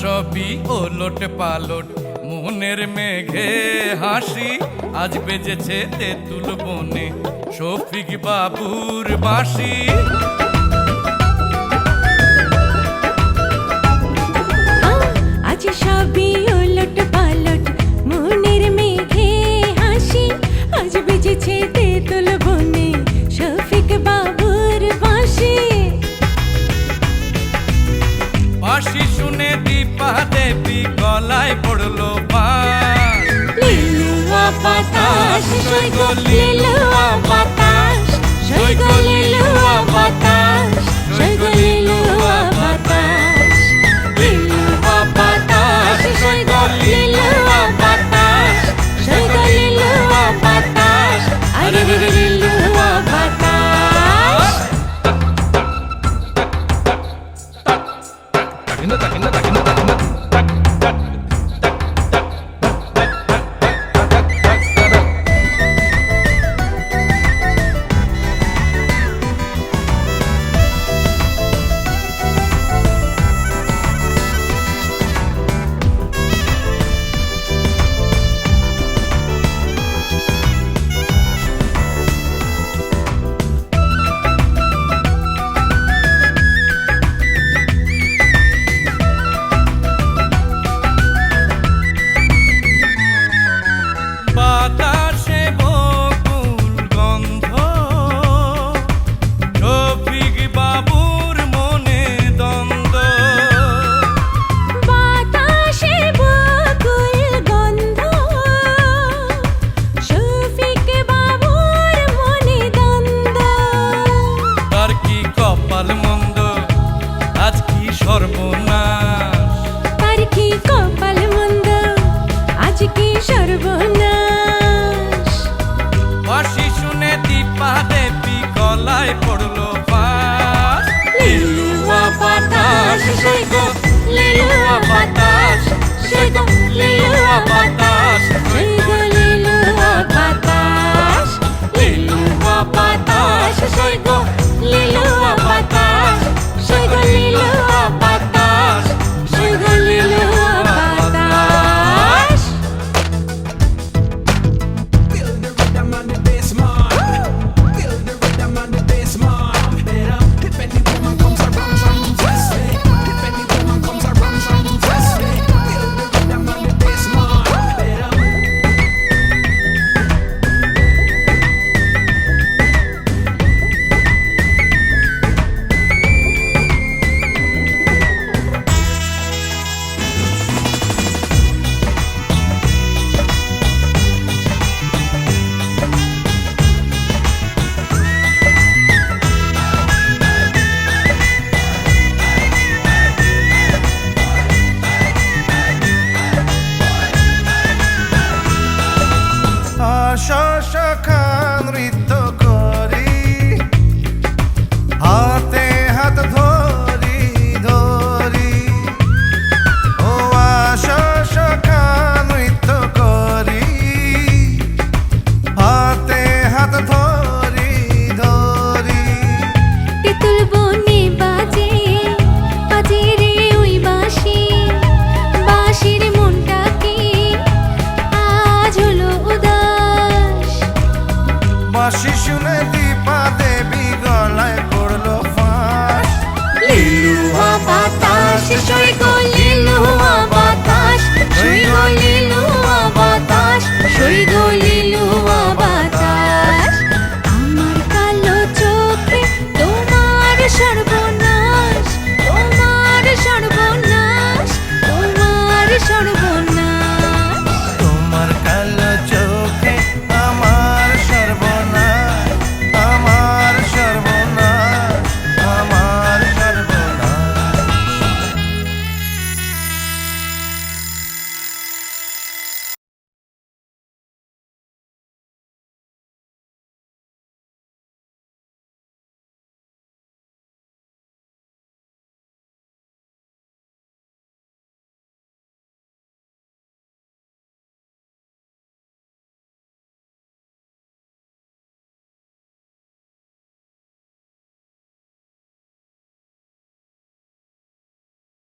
সবই ওলট পালট, মনের মেঘে হাসি। আজ বেজেছে তেঁতুল বনে, শফিক বাবুর বাঁশি। আজ সবই ওলট পালট, মনের মেঘে হাসি। আজ বেজেছে গলায় পড়ল বাঁশ লিলুয়া বাতাস গো লিলুয়া বাতাস গো লিলুয়া বাতাস। সর্বনাশ। তার কি কপাল মন্দ? আজ কি সর্বনাশ? বাসি শুনে দীপা দেবী গলায় পড়ল পাশ লিলুয়া বাতাস সৈগ লিলুয়া বাতাস সৈগ লিলুয়া বাতাস।